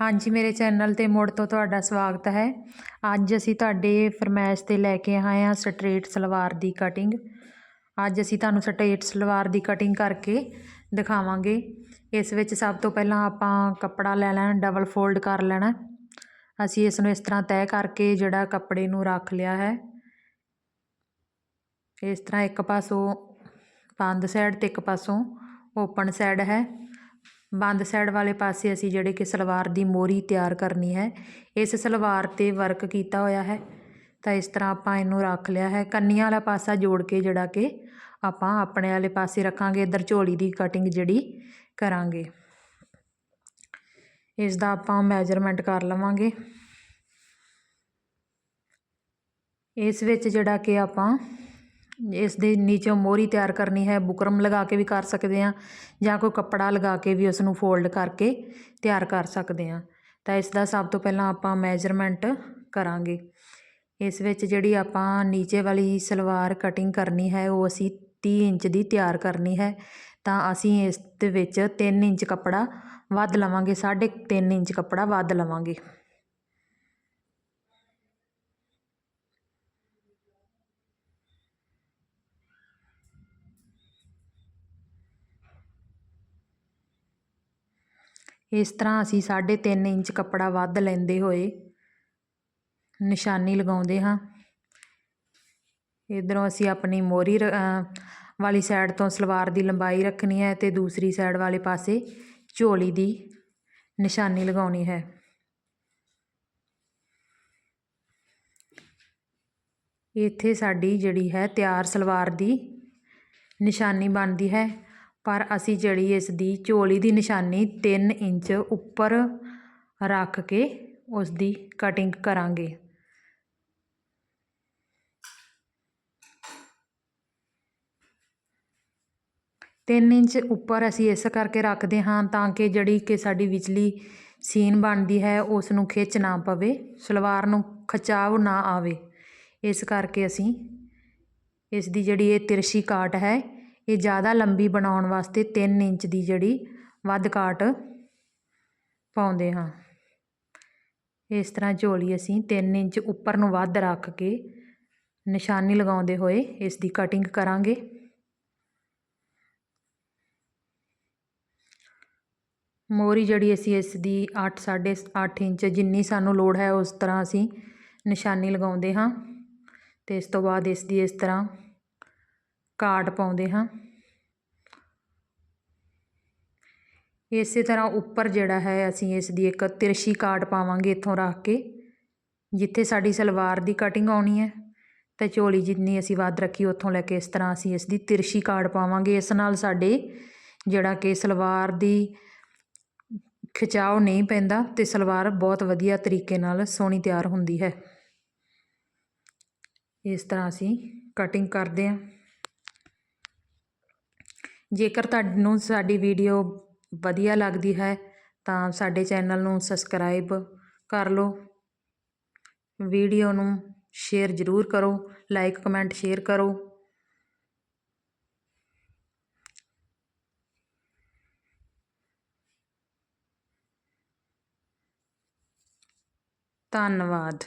ਹਾਂਜੀ, ਮੇਰੇ ਚੈਨਲ 'ਤੇ ਮੁੜ ਤੋਂ ਤੁਹਾਡਾ ਸਵਾਗਤ ਹੈ। ਅੱਜ ਅਸੀਂ ਤੁਹਾਡੇ ਫਰਮਾਇਸ਼ 'ਤੇ ਲੈ ਕੇ ਆਏ ਹਾਂ ਸਟਰੇਟ ਸਲਵਾਰ ਦੀ ਕਟਿੰਗ। ਅੱਜ ਅਸੀਂ ਤੁਹਾਨੂੰ ਸਟਰੇਟ ਸਲਵਾਰ ਦੀ ਕਟਿੰਗ ਕਰਕੇ ਦਿਖਾਵਾਂਗੇ। ਇਸ ਵਿੱਚ ਸਭ ਤੋਂ ਪਹਿਲਾਂ ਆਪਾਂ ਕੱਪੜਾ ਲੈ ਲੈਣਾ, ਡਬਲ ਫੋਲਡ ਕਰ ਲੈਣਾ। ਅਸੀਂ ਇਸ ਨੂੰ ਇਸ ਤਰ੍ਹਾਂ ਤੈਅ ਕਰਕੇ ਜਿਹੜਾ ਕੱਪੜੇ ਨੂੰ ਰੱਖ ਲਿਆ ਹੈ। ਇਸ ਤਰ੍ਹਾਂ ਇੱਕ ਪਾਸੋਂ ਬੰਦ ਸਾਈਡ ਤੇ ਇੱਕ ਪਾਸੋਂ ਓਪਨ ਸਾਈਡ ਹੈ। ਬੰਦ ਸਾਈਡ ਵਾਲੇ ਪਾਸੇ ਅਸੀਂ ਜਿਹੜੇ ਕਿ ਸਲਵਾਰ ਦੀ ਮੋਰੀ ਤਿਆਰ ਕਰਨੀ ਹੈ, ਇਸ ਸਲਵਾਰ 'ਤੇ ਵਰਕ ਕੀਤਾ ਹੋਇਆ ਹੈ। ਤਾਂ ਇਸ ਤਰ੍ਹਾਂ ਆਪਾਂ ਇਹਨੂੰ ਰੱਖ ਲਿਆ ਹੈ। ਕੰਨੀਆਂ ਵਾਲਾ ਪਾਸਾ ਜੋੜ ਕੇ ਜਿਹੜਾ ਕਿ ਆਪਾਂ ਆਪਣੇ ਵਾਲੇ ਪਾਸੇ ਰੱਖਾਂਗੇ, ਇੱਧਰ ਝੋਲੀ ਦੀ ਕਟਿੰਗ ਜਿਹੜੀ ਕਰਾਂਗੇ। ਇਸ ਦਾ ਆਪਾਂ ਮੈਜਰਮੈਂਟ ਕਰ ਲਵਾਂਗੇ। ਇਸ ਵਿੱਚ ਜਿਹੜਾ ਕਿ ਆਪਾਂ ਇਸ ਦੇ ਨੀਚੋਂ ਮੋਹਰੀ ਤਿਆਰ ਕਰਨੀ ਹੈ, ਬੁਕਰਮ ਲਗਾ ਕੇ ਵੀ ਕਰ ਸਕਦੇ ਹਾਂ ਜਾਂ ਕੋਈ ਕੱਪੜਾ ਲਗਾ ਕੇ ਵੀ ਉਸਨੂੰ ਫੋਲਡ ਕਰਕੇ ਤਿਆਰ ਕਰ ਸਕਦੇ ਹਾਂ। ਤਾਂ ਇਸ ਦਾ ਸਭ ਤੋਂ ਪਹਿਲਾਂ ਆਪਾਂ ਮੈਜਰਮੈਂਟ ਕਰਾਂਗੇ। ਇਸ ਵਿੱਚ ਜਿਹੜੀ ਆਪਾਂ ਨੀਚੇ ਵਾਲੀ ਸਲਵਾਰ ਕਟਿੰਗ ਕਰਨੀ ਹੈ, ਉਹ ਅਸੀਂ 30 ਇੰਚ ਦੀ ਤਿਆਰ ਕਰਨੀ ਹੈ। ਤਾਂ ਅਸੀਂ ਇਸ ਦੇ ਵਿੱਚ 3 ਇੰਚ ਕੱਪੜਾ ਵੱਧ ਲਵਾਂਗੇ 3.5 ਇੰਚ ਕੱਪੜਾ ਵੱਧ ਲਵਾਂਗੇ। ਇਸ ਤਰ੍ਹਾਂ ਅਸੀਂ 3.5 ਇੰਚ ਕੱਪੜਾ ਵੱਧ ਲੈਂਦੇ ਹੋਏ ਨਿਸ਼ਾਨੀ ਲਗਾਉਂਦੇ ਹਾਂ। ਇੱਧਰੋਂ ਅਸੀਂ ਆਪਣੀ ਮੋਰੀ ਵਾਲੀ ਸਾਈਡ ਤੋਂ ਸਲਵਾਰ ਦੀ ਲੰਬਾਈ ਰੱਖਣੀ ਹੈ ਅਤੇ ਦੂਸਰੀ ਸਾਈਡ ਵਾਲੇ ਪਾਸੇ ਝੋਲੀ ਦੀ ਨਿਸ਼ਾਨੀ ਲਗਾਉਣੀ ਹੈ। ਇੱਥੇ ਸਾਡੀ ਜਿਹੜੀ ਹੈ ਤਿਆਰ ਸਲਵਾਰ ਦੀ ਨਿਸ਼ਾਨੀ ਬਣਦੀ ਹੈ। ਪਰ ਅਸੀਂ ਜਿਹੜੀ ਇਸ ਦੀ ਝੋਲੀ ਦੀ ਨਿਸ਼ਾਨੀ ਤਿੰਨ ਇੰਚ ਉੱਪਰ ਰੱਖ ਕੇ ਉਸ ਦੀ ਕਟਿੰਗ ਕਰਾਂਗੇ। ਤਿੰਨ ਇੰਚ ਉੱਪਰ ਅਸੀਂ ਇਸ ਕਰਕੇ ਰੱਖਦੇ ਹਾਂ ਤਾਂ ਕਿ ਜਿਹੜੀ ਕਿ ਸਾਡੀ ਵਿਚਲੀ ਸੀਨ ਬਣਦੀ ਹੈ ਉਸ ਨੂੰ ਖਿੱਚ ਨਾ ਪਵੇ, ਸਲਵਾਰ ਨੂੰ ਖਚਾਵ ਨਾ ਆਵੇ। ਇਸ ਕਰਕੇ ਅਸੀਂ ਇਸ ਦੀ ਜਿਹੜੀ ਇਹ ਤਿਰਸ਼ੀ ਕਾਟ ਹੈ ਇਹ ਜ਼ਿਆਦਾ ਲੰਬੀ ਬਣਾਉਣ ਵਾਸਤੇ ਤਿੰਨ ਇੰਚ ਦੀ ਜਿਹੜੀ ਵੱਧ ਕਾਟ ਪਾਉਂਦੇ ਹਾਂ। ਇਸ ਤਰ੍ਹਾਂ ਝੋਲੀ ਅਸੀਂ 3 ਇੰਚ ਉੱਪਰ ਨੂੰ ਵੱਧ ਰੱਖ ਕੇ ਨਿਸ਼ਾਨੀ ਲਗਾਉਂਦੇ ਹੋਏ ਇਸ ਦੀ ਕਟਿੰਗ ਕਰਾਂਗੇ। ਮੋਰੀ ਜਿਹੜੀ ਅਸੀਂ ਇਸ ਦੀ 8 8.5 ਇੰਚ ਜਿੰਨੀ ਸਾਨੂੰ ਲੋੜ ਹੈ ਉਸ ਤਰ੍ਹਾਂ ਅਸੀਂ ਨਿਸ਼ਾਨੀ ਲਗਾਉਂਦੇ ਹਾਂ ਤੇ ਇਸ ਤੋਂ ਬਾਅਦ ਇਸ ਦੀ ਇਸ ਤਰ੍ਹਾਂ ਕਾਟ ਪਾਉਂਦੇ ਹਾਂ। ਇਸੇ ਤਰ੍ਹਾਂ ਉੱਪਰ ਜਿਹੜਾ ਹੈ, ਅਸੀਂ ਇਸ ਦੀ ਇੱਕ ਤਿਰਛੀ ਕਾਟ ਪਾਵਾਂਗੇ ਇੱਥੋਂ ਰੱਖ ਕੇ, ਜਿੱਥੇ ਸਾਡੀ ਸਲਵਾਰ ਦੀ ਕਟਿੰਗ ਆਉਣੀ ਹੈ। ਤੇ ਝੋਲੀ ਜਿੰਨੀ ਅਸੀਂ ਵੱਧ ਰੱਖੀ, ਉੱਥੋਂ ਲੈ ਕੇ ਇਸ ਤਰ੍ਹਾਂ ਅਸੀਂ ਇਸ ਦੀ ਤਿਰਛੀ ਕਾਟ ਪਾਵਾਂਗੇ। ਇਸ ਨਾਲ ਸਾਡੇ ਜਿਹੜਾ ਕਿ ਸਲਵਾਰ ਦੀ ਖਿਚਾਓ ਨਹੀਂ ਪੈਂਦਾ ਤੇ ਸਲਵਾਰ ਬਹੁਤ ਵਧੀਆ ਤਰੀਕੇ ਨਾਲ ਸੋਹਣੀ ਤਿਆਰ ਹੁੰਦੀ ਹੈ। ਇਸ ਤਰ੍ਹਾਂ ਅਸੀਂ ਕਟਿੰਗ ਕਰਦੇ ਹਾਂ। ਜੇਕਰ ਤੁਹਾਨੂੰ ਸਾਡੀ ਵੀਡੀਓ ਵਧੀਆ ਲੱਗਦੀ ਹੈ, ਤਾਂ ਸਾਡੇ ਚੈਨਲ ਨੂੰ ਸਬਸਕ੍ਰਾਈਬ ਕਰ ਲਓ। ਵੀਡੀਓ ਨੂੰ ਸ਼ੇਅਰ ਜ਼ਰੂਰ ਕਰੋ, ਲਾਈਕ, ਕਮੈਂਟ ਸ਼ੇਅਰ ਕਰੋ। ਧੰਨਵਾਦ।